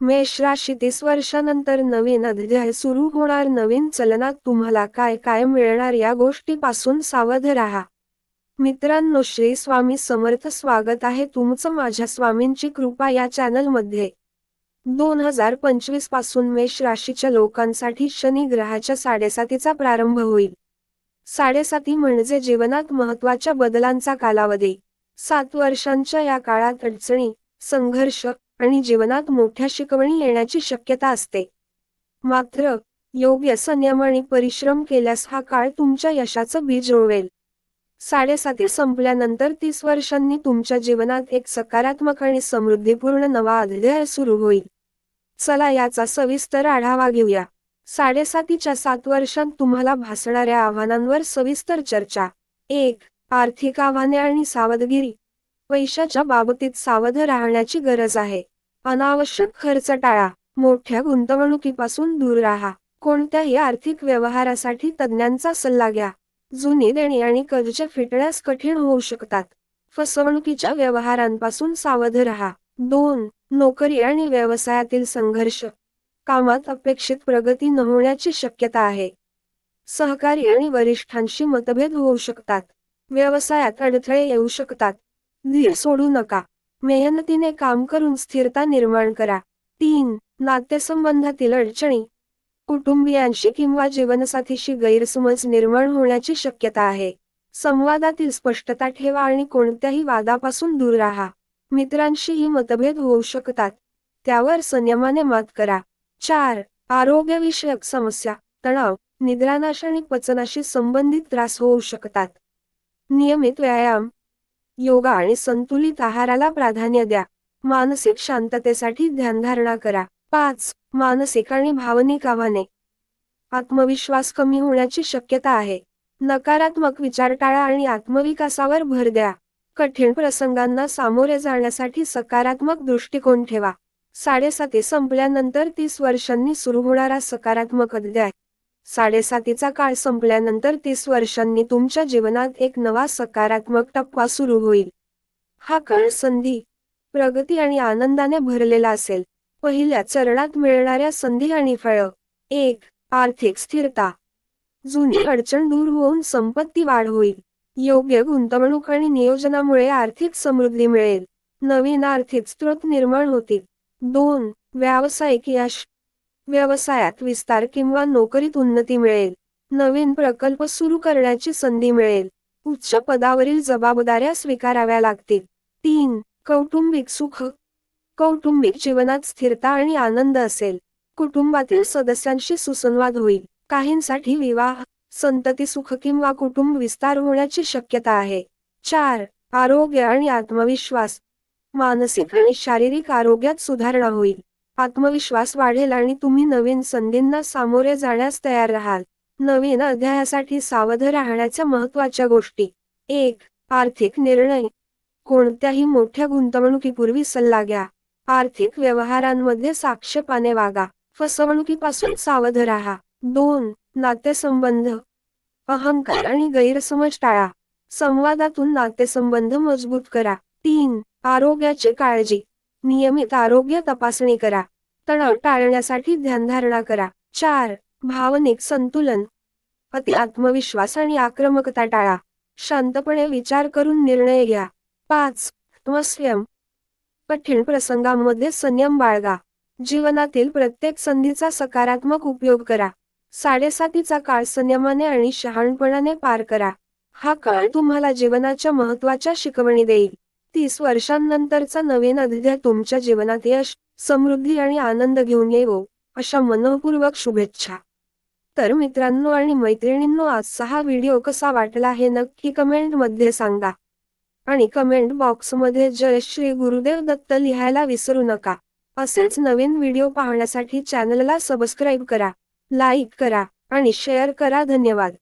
मेष राशी तीस वर्षानंतर नवीन अध्याय सुरू होणार. नवीन चलनात तुम्हाला काय काय मिळणार या गोष्टीपासून सावध राहा. मित्रांनो श्री स्वामी समर्थ स्वागत आहे तुमचं माझ्या स्वामींची कृपा या चॅनलमध्ये. दोन हजार पंचवीसपासून मेष राशीच्या लोकांसाठी शनी ग्रहाच्या साडेसातीचा प्रारंभ होईल. साडेसाती म्हणजे जीवनात महत्त्वाच्या बदलांचा कालावधी. सात वर्षांच्या या काळात अडचणी संघर्ष आणि जीवनात मोठ्या शिकवणी येण्याची शक्यता असते. मात्र योग्य संयम आणि परिश्रम केल्यास हा काळ तुमच्या यशाचं बीज रोवेल. साडेसाती संपल्यानंतर तीस वर्षांनी तुमच्या जीवनात एक सकारात्मक आणि समृद्धीपूर्ण नवा अध्याय सुरू होईल. चला याचा सविस्तर आढावा घेऊया. साडेसातीच्या सात वर्षांत तुम्हाला भासणाऱ्या आव्हानांवर सविस्तर चर्चा. एक आर्थिक आव्हाने आणि सावधगिरी. पैशाच्या बाबतीत सावध राहण्याची गरज आहे. अनावश्यक खर्च टाळा. मोठ्या गुंतवणुकीपासून दूर राहा. कोणत्याही आर्थिक व्यवहारासाठी तज्ज्ञांचा सल्ला घ्या. जुनी देणी आणि कर्ज फिटण्यास कठीण होऊ शकतात. फसवणुकीच्या व्यवहारांपासून सावध राहा. दोन नोकरी आणि व्यवसायातील संघर्ष. कामात अपेक्षित प्रगती न होण्याची शक्यता आहे. सहकारी आणि वरिष्ठांशी मतभेद होऊ शकतात. व्यवसायात अडथळे येऊ शकतात. धीर सोडू नका. मेहनतीने काम करून स्थिरता निर्माण करा. तीन नातेसंबंधातील अडचणी. कुटुंबियांशी किंवा जीवनसाथीशी गैरसमज निर्माण होण्याची शक्यता आहे. संवादातील स्पष्टता ठेवा आणि कोणत्याही वादापासून दूर राहा. मित्रांशीही मतभेद होऊ शकतात. त्यावर संयमाने मात करा. चार आरोग्यविषयक समस्या तणाव निद्रानाश आणि पचनाशी संबंधित त्रास होऊ शकतात. नियमित व्यायाम योगा आणि संतुलित आहाराला प्राधान्य द्या. मानसिक शांततेसाठी ध्यानधारणा करा. पाच मानसिक आणि भावनिक आव्हाने. आत्मविश्वास कमी होण्याची शक्यता आहे. नकारात्मक विचार टाळा आणि आत्मविकासावर भर द्या. कठीण प्रसंगांना सामोरे जाण्यासाठी सकारात्मक दृष्टिकोन ठेवा. साडेसाती संपल्यानंतर तीस वर्षांनी सुरू होणारा सकारात्मक अध्याय. साडेसातीचा काळ संपल्यानंतर तीस वर्षांनी तुमच्या जीवनात एक नवा सकारात्मक टप्पा सुरू होईल. हा काळ संधी प्रगती आणि आनंदाने भरलेला असेल. पहिल्या चरणात मिळणाऱ्या संधी आणि फळ. एक आर्थिक स्थिरता. जुनी अडचण दूर होऊन संपत्ती वाढ होईल. योग्य गुंतवणूक आणि नियोजनामुळे आर्थिक समृद्धी मिळेल. नवीन आर्थिक स्रोत निर्माण होतील. दोन व्यावसायिक यश. व्यवसायात विस्तार किंवा नोकरीत उन्नती मिळेल. नवीन प्रकल्प सुरू करण्याची संधी मिळेल. उच्च पदावरील जबाबदाऱ्या स्वीकाराव्या लागतील. तीन कौटुंबिक सुख. कौटुंबिक जीवनात स्थिरता आणि आनंद असेल. कुटुंबातील सदस्यांशी सुसंवाद होईल. काहींसाठी विवाह संतती सुख किंवा कुटुंब विस्तार होण्याची शक्यता आहे. चार आरोग्य आणि आत्मविश्वास. मानसिक आणि शारीरिक आरोग्यात सुधारणा होईल. आत्मविश्वास वाढेल आणि तुम्ही नवीन संधींना सामोरे जाण्यास तयार राहाल. नवीन अध्यायासाठी सावध राहण्याच्या महत्त्वाच्या गोष्टी. एक आर्थिक निर्णय. कोणत्याही मोठ्या गुंतवणुकीपूर्वी सल्ला घ्या. आर्थिक व्यवहारांमध्ये साक्षपाने वागा. फसवणुकीपासून सावध राहा. दोन नातेसंबंध. अहंकार आणि गैरसमज टाळा. संवादातून नातेसंबंध मजबूत करा. तीन आरोग्याची काळजी. नियमित आरोग्य तपासणी करा. तणाव टाळण्यासाठी ध्यानधारणा करा. चार भावनिक संतुलन. अति आत्मविश्वास आणि आक्रमकता टाळा. शांतपणे विचार करून निर्णय घ्या. पाच स्वयं कठीण प्रसंगांमध्ये संयम बाळगा. जीवनातील प्रत्येक संधीचा सकारात्मक उपयोग करा. साडेसातीचा काळ संयमाने आणि शहाणपणाने पार करा. हा काळ तुम्हाला जीवनाच्या महत्त्वाच्या शिकवणी देईल. तीस वर्षांनंतरचा नवीन अध्याय तुमच्या जीवनात यश समृद्धी आणि आनंद घेऊन येवो अशा मनपूर्वक शुभेच्छा. तर मित्रांनो आणि मैत्रिणींनो आजचा हा व्हिडिओ कसा वाटला हे नक्की कमेंटमध्ये सांगा. आणि कमेंट बॉक्समध्ये जय श्री गुरुदेव दत्त लिहायला विसरू नका. असेच नवीन व्हिडिओ पाहण्यासाठी चॅनलला सबस्क्राईब करा लाईक करा आणि शेअर करा. धन्यवाद.